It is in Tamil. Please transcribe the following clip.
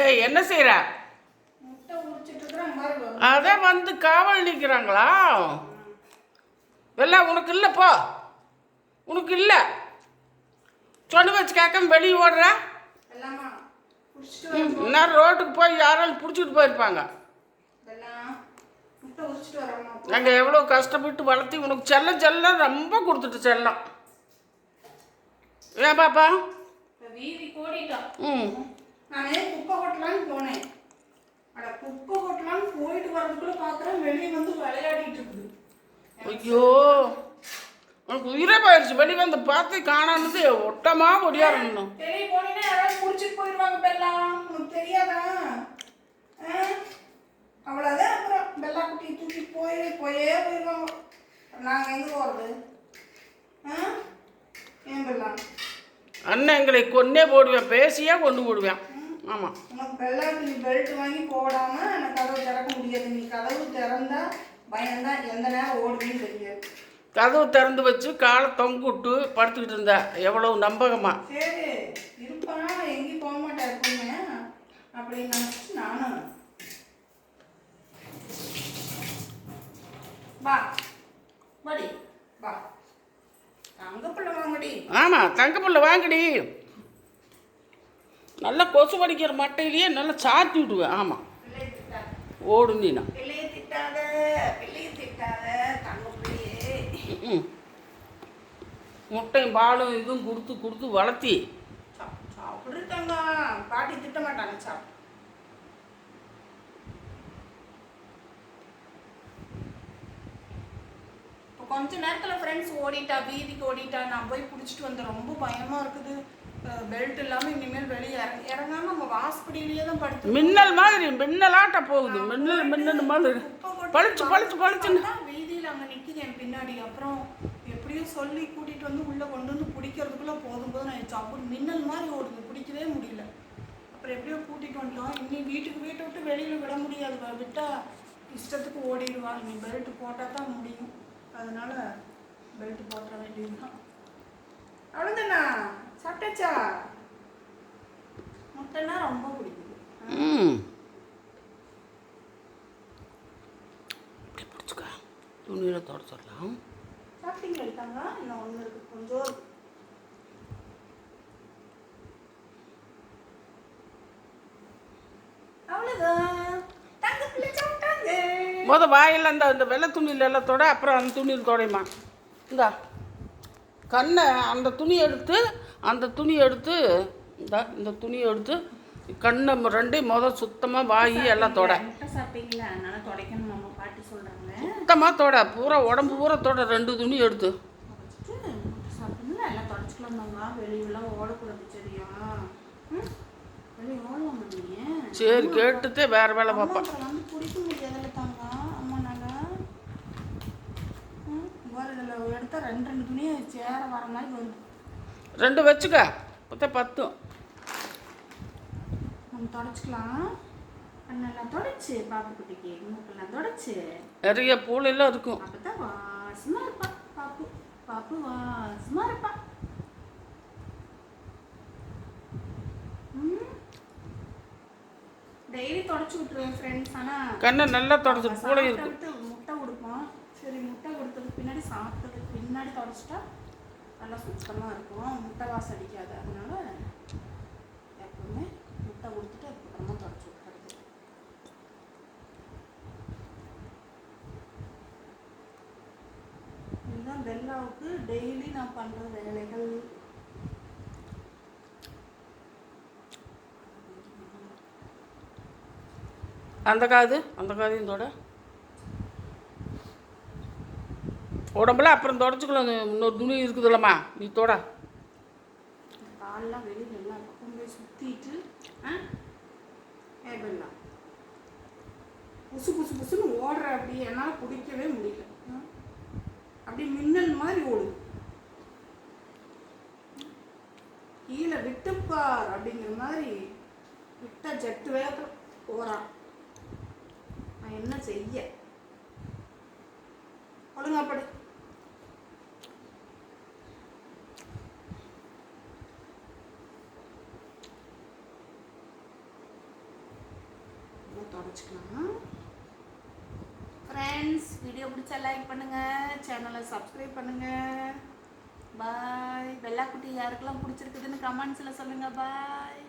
ஏய் என்ன செய்கிற அதே வந்து காவல் நிற்கிறாங்களா? வெள்ளா உனக்கு இல்லைப்போ உனக்கு இல்லை. சொன்ன வச்சு கேட்காம வெளியே ஓடுற. இன்னும் ரோட்டுக்கு போய் யாராலும் பிடிச்சிட்டு போயிருப்பாங்க. நாங்கள் எவ்வளோ கஷ்டப்பட்டு வளர்த்தி உனக்கு செல்லம் செல்லம் ரொம்ப கொடுத்துட்டு செல்லம். ஏன் பாப்பா? ம். வரதுக்குள்ள பார்க்குறேன் வெளியே வந்து விளையாடிட்டு இருக்குது. ஐயோ உனக்கு உயிரே போயிடுச்சு வெளியே வந்து பார்த்து காணானது ஒட்டமா ஒடியாரணும் வெளியே போனீங்கன்னா யாராவது முடிச்சிட்டு போயிடுவாங்க பெல்லாம் உனக்கு தெரியாதா? அவ்வளோதான் அப்புறம் பெல்லா குட்டி தூக்கி போய் போயே போயிடுவாங்க நாங்கள் எங்கே போகிறது ஆ? ஏன் பெல்லா? அண்ணன் எங்களை கொன்னே போடுவேன். பேசியே கொண்டு போடுவேன். ஆமாம் உனக்கு பெல்லாக்கு நீ பெல்ட் வாங்கி போடாம எனக்கு கதவு திறக்க முடியாது. நீ கதவு திறந்தா பயம்தான் எந்த நேரம் ஓடுவேன்னு தெரியாது. கதவு திறந்து வச்சு காலை தொங்க விட்டு படுத்துக்கிட்டு இருந்தேன் எவ்வளவு நம்பகமா. சரி இருப்பான். எங்கேயும் போக மாட்டேன் எப்பவுமே. அப்படின்னு நினச்சி நானும் வா. வாடி. வா. அங்க பிள்ளை வாங்கடி. ஆமாம் தங்கப்புள்ள வாங்கடி. நல்லா கொசு படிக்கிற மட்டையிலேயே நல்லா சாத்தி விடுவேன் ஆமாம் பிள்ளையை திட்டாத ஓடு நீனா. பிள்ளையை திட்டாத பிள்ளையை திட்டாத தங்க பிள்ளையே. ம் முட்டையும் பாலும் இதுவும் கொடுத்து கொடுத்து வளர்த்தி. பாட்டி திட்ட மாட்டாங்க சாப்பிடு இப்போ கொஞ்ச நேரத்தில் ஃப்ரெண்ட்ஸ் ஓடிட்டா வீதிக்கு ஓடிட்டா நான் போய் பிடிச்சிட்டு வந்தேன். ரொம்ப பயமாக இருக்குது. பெல்ட் இல்லாமல் இனிமேல் வெளியே இறங்க இறங்காம நம்ம வாசப்படியிலேயே தான் படுத்து மின்னல் மாதிரி மின்னலாட்ட போகுது. மின்னல் மின்னல் மாதிரி. பளிச்சு பளிச்சு பளிச்சுன்னு. வீதியில் அங்கே நிற்கிது என் பின்னாடி. அப்புறம் எப்படியோ சொல்லி கூட்டிகிட்டு வந்து உள்ளே கொண்டு வந்து பிடிக்கிறதுக்குள்ளே போதும் போதும் நான் சாப்பிடு மின்னல் மாதிரி ஓடுது. பிடிக்கவே முடியல. அப்புறம் எப்படியோ கூட்டிகிட்டு வந்துட்டோம். இனி வீட்டுக்கு வீட்டை விட்டு வெளியில் விட முடியாது. வ- விட்டா இஷ்டத்துக்கு ஓடிடுவா நீ பெல்ட் போட்டால் தான் முடியும். அதனால பெல்ட் போட்டுற வேண்டியதுதான். அவ்வளோதானா சாப்பிட்டாச்சா? முட்டைன்னா ரொம்ப பிடிக்குது ம். இப்படி பிடிச்சிக்க. துணியில் தொடச்சிடலாம். சாப்பிட்டீங்களா இருக்காங்க இன்னும் ஒன்று இருக்குது கொஞ்சம் சாப்பிட்டாங்க. முத வாயில் அந்த அந்த வெள்ளை துணியில எல்லாம் தொட அப்புறம் அந்த துணியில் தொடையுமா இந்தா. கண்ணை அந்த துணி எடுத்து அந்த துணி எடுத்து இந்த இந்த துணியை எடுத்து கண்ணை ரெண்டையும் முத சுத்தமாக வாயி எல்லாம் தொட. சுத்தமாக தொட. பூரா உடம்பு பூரா தொட. ரெண்டு துணி எடுத்து. சரி கேட்டுட்டே வேற வேலை பார்ப்பேன் வந்து எடுத்தால் ரெண்டு ரெண்டு துணியை சேர வர மாதிரி வருது. ரெண்டு வச்சுக்க. பத்தே. பத்தும் நம்ம தொடச்சிக்கலாம். கண்ணெல்லாம் தொடச்சு பாப்பு குட்டிக்கு மூக்கெல்லாம் தொடச்சு. நிறைய பூலெல்லாம் இருக்கும். அப்போ தான் வாசமாக இருப்பா பாப்பு. பாப்பு வாசமாக இருப்பா. டெய்லி தொடச்சி விட்ருவேன் ஃப்ரெண்ட்ஸ் ஆனால் கண்ணை நல்லா தொடச்சு இருக்கும். சாப்பிட்டு முட்டை கொடுப்போம். சரி முட்டை கொடுத்ததுக்கு பின்னாடி சாப்பிட்டதுக்கு பின்னாடி தொடச்சிட்டா நல்லா சுத்தமாக இருக்கும். முட்டை வாசம் அடிக்காது. அதனால எப்பவுமே முட்டை கொடுத்துட்டு அதுக்கப்புறமா தொடச்சி விட்டுறது இதுதான் வெள்ளாவுக்கு டெய்லி நான் பண்ணுற வேலைகள். அந்த காது? அந்த காது தொட உடம்புல அப்புறம் தொடச்சிக்கலாம் இன்னொரு துணி இருக்குதுல்லம்மா. நீ தொட. இந்த கால்லாம் வெளியில் எல்லா பக்கம் போய் சுற்றிட்டு ஆ? ஏ பெல்லா புசு புசு புசுன்னு ஓடுற அப்படி என்னால் பிடிக்கவே முடியல. ஆ? அப்படியே மின்னல் மாதிரி ஓடுது. கீழே விட்டுப்பார் அப்படிங்கிற மாதிரி விட்ட ஜட்டு வேகத்தில் போகிறான் நான் என்ன செய்ய? ஒழுங்கா படு அப்புறமா தொடச்சிக்கலாம் ஃப்ரெண்ட்ஸ் வீடியோ பிடிச்சா லைக் பண்ணுங்க. சேனலை சப்ஸ்கிரைப் பண்ணுங்க. பாய் வெள்ளாக்குட்டி யாருக்கெல்லாம் பிடிச்சிருக்குதுன்னு கமெண்ட்ஸில் சொல்லுங்க. பாய்